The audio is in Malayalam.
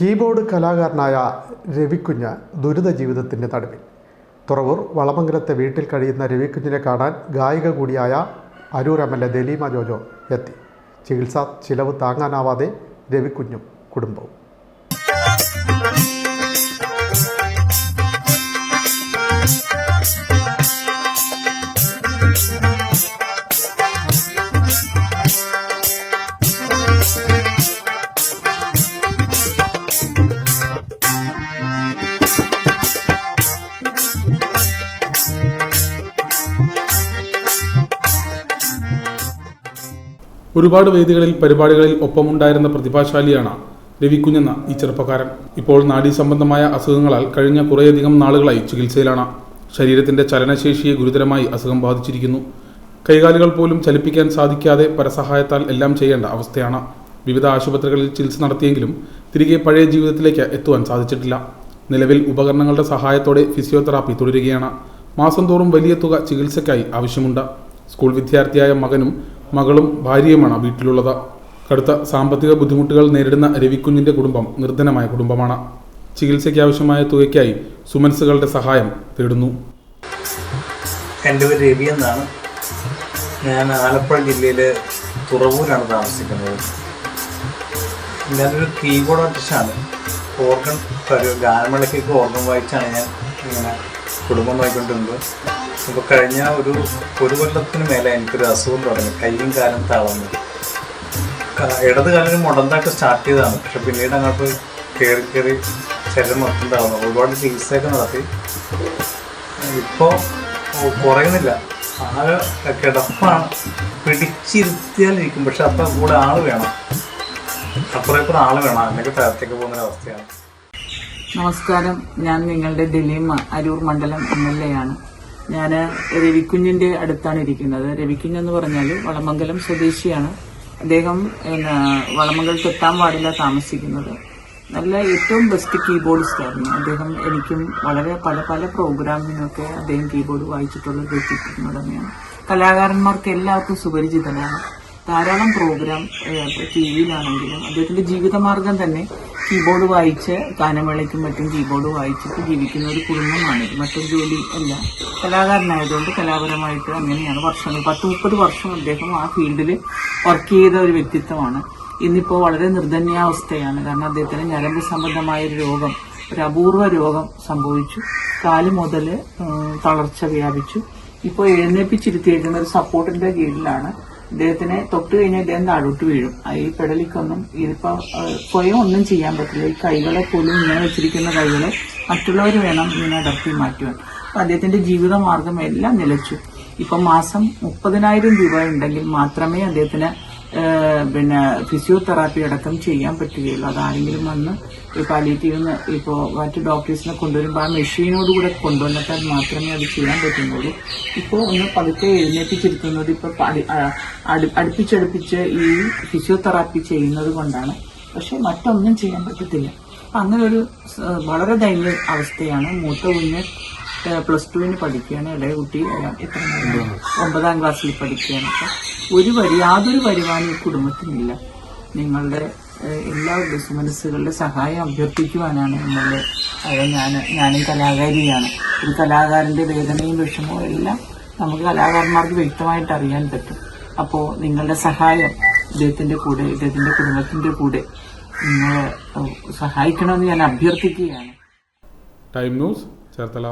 കീബോർഡ് കലാകാരനായ രവിക്കുഞ്ഞ് ദുരിത ജീവിതത്തിന്റെ നടുവിൽ തുറവൂർ വളമംഗലത്തെ വീട്ടിൽ കഴിയുന്ന രവിക്കുഞ്ഞിനെ കാണാൻ ഗായിക കൂടിയായ Aroor M L A Dalima Jojo എത്തി. ചികിത്സാ ചിലവ് താങ്ങാനാവാതെ രവിക്കുഞ്ഞും കുടുംബവും. ഒരുപാട് വേദികളിൽ പരിപാടികളിൽ ഒപ്പമുണ്ടായിരുന്ന പ്രതിഭാശാലിയാണ് രവിക്കുഞ്ഞെന്ന ഈ ചെറുപ്പക്കാരൻ. ഇപ്പോൾ നാഡീ സംബന്ധമായ അസുഖങ്ങളാൽ കഴിഞ്ഞ കുറേയധികം നാളുകളായി ചികിത്സയിലാണ്. ശരീരത്തിന്റെ ചലനശേഷിയെ ഗുരുതരമായി അസുഖം ബാധിച്ചിരിക്കുന്നു. കൈകാലുകൾ പോലും ചലിപ്പിക്കാൻ സാധിക്കാതെ പരസഹായത്താൽ എല്ലാം ചെയ്യേണ്ട അവസ്ഥയാണ്. വിവിധ ആശുപത്രികളിൽ ചികിത്സ നടത്തിയെങ്കിലും തിരികെ പഴയ ജീവിതത്തിലേക്ക് എത്തുവാൻ സാധിച്ചിട്ടില്ല. നിലവിൽ ഉപകരണങ്ങളുടെ സഹായത്തോടെ ഫിസിയോതെറാപ്പി തുടരുകയാണ്. മാസം തോറും വലിയ തുക ചികിത്സയ്ക്കായി ആവശ്യമുണ്ട്. സ്കൂൾ വിദ്യാർത്ഥിയായ മകനും മകളും ഭാര്യയുമാണ് വീട്ടിലുള്ളത്. കടുത്ത സാമ്പത്തിക ബുദ്ധിമുട്ടുകൾ നേരിടുന്ന രവിക്കുഞ്ഞിന്റെ കുടുംബം നിർധനമായ കുടുംബമാണ്. ചികിത്സയ്ക്ക് ആവശ്യമായ തുകയ്ക്കായി സുമൻസുകളുടെ സഹായം തേടുന്നു. എന്റെ പേര് രവി എന്നാണ്. ഞാൻ ആലപ്പുഴ ജില്ലയിലെ തുറവൂരാണ് താമസിക്കുന്നത്. ഞാനൊരു കീബോർഡ് ആർട്ടിസ്റ്റാണ്. ഓർഗൻ ഒരു ഗാനമേളയ്ക്കൊക്കെ ഓർഗൻ വായിച്ചാണ് ഞാൻ ഇങ്ങനെ കുടുംബം വായിക്കൊണ്ടിരുന്നത് അപ്പോൾ കഴിഞ്ഞ ഒരു ഒരു കൊല്ലത്തിന് മേലെ എനിക്കൊരു അസുഖം തുടങ്ങി. കയ്യും കാലും തളർന്നു. ഇടത് കാലിന് മുടന്തായിട്ട് സ്റ്റാർട്ട് ചെയ്തതാണ്. പക്ഷെ പിന്നീട് അങ്ങോട്ട് കയറി കയറി ശരീരം മൊത്തം തളർന്നു. ഒരുപാട് ചികിത്സയൊക്കെ നടത്തി. ഇപ്പോൾ കുറയുന്നില്ല. ആകെ കിടപ്പാണ്. പിടിച്ചിരുത്തിയാലിരിക്കും പക്ഷെ അപ്പം കൂടെ ആൾ വേണം. അപ്പുറം ഇപ്പുറം ആൾ വേണം. അല്ലെങ്കിൽ താഴത്തേക്ക് പോകുന്ന അവസ്ഥയാണ്. നമസ്കാരം. ഞാൻ നിങ്ങളുടെ ദിലീം അരൂർ മണ്ഡലം എം എൽ എ ആണ്. ഞാൻ രവിക്കുഞ്ഞിന്റെ അടുത്താണ് ഇരിക്കുന്നത്. രവിക്കുഞ്ഞ് എന്ന് പറഞ്ഞാൽ വളമംഗലം സ്വദേശിയാണ്. അദ്ദേഹം വളമംഗലം തെത്താൻ വാർഡിലാണ് താമസിക്കുന്നത്. നല്ല ഏറ്റവും ബെസ്റ്റ് കീബോർഡിസ്റ്റ് ആയിരുന്നു. അദ്ദേഹം എനിക്കും വളരെ പല പല പ്രോഗ്രാമിനൊക്കെ അദ്ദേഹം കീബോർഡ് വായിച്ചിട്ടുള്ള വ്യക്തിത്വം കലാകാരന്മാർക്ക് എല്ലാവർക്കും സുപരിചിതനാണ്. ധാരാളം പ്രോഗ്രാം ടി വിയിലാണെങ്കിലും അദ്ദേഹത്തിന്റെ ജീവിതമാർഗം തന്നെ കീബോർഡ് വായിച്ച് ഗാനമേളയ്ക്കും മറ്റും കീബോർഡ് വായിച്ചിട്ട് ജീവിക്കുന്ന ഒരു കുടുംബമാണ്. മറ്റൊരു ജോലി അല്ല. കലാകാരനായതുകൊണ്ട് കലാപരമായിട്ട് അങ്ങനെയാണ് വർഷങ്ങൾ. പത്ത് മുപ്പത് വർഷം അദ്ദേഹം ആ ഫീൽഡിൽ വർക്ക് ചെയ്ത ഒരു വ്യക്തിത്വമാണ്. ഇന്നിപ്പോൾ വളരെ നിർധന്യാവസ്ഥയാണ്. കാരണം അദ്ദേഹത്തിന് ഞരമ്പ് സംബന്ധമായ ഒരു രോഗം ഒരു അപൂർവ രോഗം സംഭവിച്ചു. കാൽ മുതൽ തളർച്ച വ്യാപിച്ചു. ഇപ്പോൾ എഴുന്നേപ്പിച്ചിരുത്തിയേക്കുന്ന ഒരു സപ്പോർട്ടിന്റെ കീഴിലാണ് ഇദ്ദേഹത്തിനെ തൊട്ട് കഴിഞ്ഞാൽ ഇദ്ദേഹം താഴോട്ട് വീഴും. ഈ പെടലിക്കൊന്നും ഇതിപ്പോ സ്വയം ഒന്നും ചെയ്യാൻ പറ്റില്ല. ഈ കൈകളെ പോലും ഇങ്ങനെ വെച്ചിരിക്കുന്ന കൈകളെ മറ്റുള്ളവർ വേണം ഇങ്ങനെ അടർത്തി മാറ്റുവാൻ. അപ്പൊ അദ്ദേഹത്തിന്റെ ജീവിതമാർഗം എല്ലാം നിലച്ചു. ഇപ്പൊ മാസം മുപ്പതിനായിരം രൂപ ഉണ്ടെങ്കിൽ മാത്രമേ അദ്ദേഹത്തിന് പിന്നെ ഫിസിയോതെറാപ്പി അടക്കം ചെയ്യാൻ പറ്റുകയുള്ളൂ. അതാരെങ്കിലും വന്ന് ഈ പാലിയേറ്റീവ് ഇപ്പോൾ മറ്റു ഡോക്ടേഴ്സിനെ കൊണ്ടുവരുമ്പോൾ ആ മെഷീനോട് കൂടെ കൊണ്ടുവന്നിട്ടാൽ മാത്രമേ അത് ചെയ്യാൻ പറ്റുന്നുള്ളൂ. ഇപ്പോൾ ഒന്ന് പതുക്കെ എഴുന്നേപ്പിച്ചിരിക്കുന്നത് ഇപ്പോൾ അടുപ്പിച്ചടുപ്പിച്ച് ഈ ഫിസിയോതെറാപ്പി ചെയ്യുന്നത് കൊണ്ടാണ്. പക്ഷെ മറ്റൊന്നും ചെയ്യാൻ പറ്റത്തില്ല. അപ്പം അങ്ങനെ ഒരു വളരെ ദയനീയ അവസ്ഥയാണ്. മൂത്ത കുഞ്ഞ് പ്ലസ് ടുവിന് പഠിക്കുകയാണ്. ഇടയ കുട്ടി എത്ര? ഒമ്പതാം ക്ലാസ്സിൽ പഠിക്കുകയാണ്. അപ്പൊ ഒരു വരി യാതൊരു വരുമാനം ഈ കുടുംബത്തിനില്ല. നിങ്ങളുടെ എല്ലാ എല്ലാവരുടെ സുമനസ്സുകളുടെ സഹായം അഭ്യർത്ഥിക്കുവാനാണ് നമ്മൾ അത് ഞാൻ ഞാനും കലാകാരിയാണ്. ഒരു കലാകാരന്റെ വേദനയും വിഷമവും എല്ലാം നമുക്ക് കലാകാരന്മാർക്ക് വ്യക്തമായിട്ട് അറിയാൻ പറ്റും. അപ്പോൾ നിങ്ങളുടെ സഹായം ഇദ്ദേഹത്തിന്റെ കൂടെ ഇദ്ദേഹത്തിന്റെ കുടുംബത്തിന്റെ കൂടെ നിങ്ങളെ സഹായിക്കണമെന്ന് ഞാൻ അഭ്യർത്ഥിക്കുകയാണ്. Time News Cherthala.